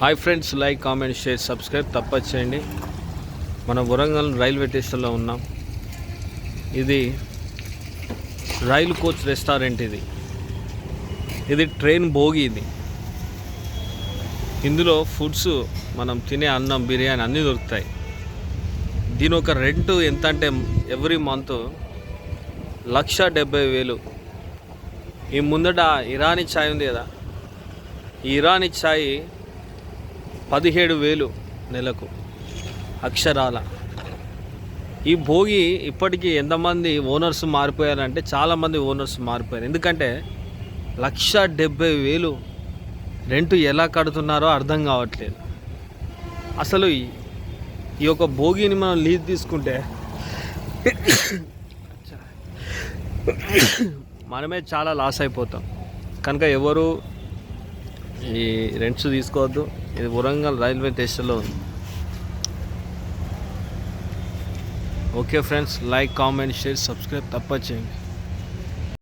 Hi friends like comment share subscribe తప్పచ్చేయండి మనం Warangal railway స్టేషన్లో ఉన్నాం. ఇది రైలు కోచ్ రెస్టారెంట్ ఇది. ఇది ట్రైన్ భోగి ఇది. ఇందులో ఫుడ్స్ మనం తినే అన్నం బిర్యానీ అన్నీ దొరుకుతాయి. దీని ఒక రెంట్ ఎంత అంటే ఎవ్రీ మంత్ లక్ష డెబ్బై వేలు. ఈ ముందట ఇరానీ ఛాయ్ ఉంది కదా. ఈ ఇరానీ ఛాయ్ పదిహేడు వేలు నెలకు అక్షరాల. ఈ భోగి ఇప్పటికీ ఎంతమంది ఓనర్స్ మారిపోయారంటే చాలామంది ఓనర్స్ మారిపోయారు. ఎందుకంటే లక్ష డెబ్బై వేలు రెంట్ ఎలా కడుతున్నారో అర్థం కావట్లేదు. అసలు ఈ- ఈ యొక్క భోగిని మనం లీజ్ తీసుకుంటే మనమే చాలా లాస్ అయిపోతాం. కనుక ఎవరు ఈ రెంట్స్ తీసుకోవద్దు. ఇది వరంగల్ రైల్వే స్టేషన్లో ఉంది. Okay friends like comment share subscribe తప్ప చేయండి.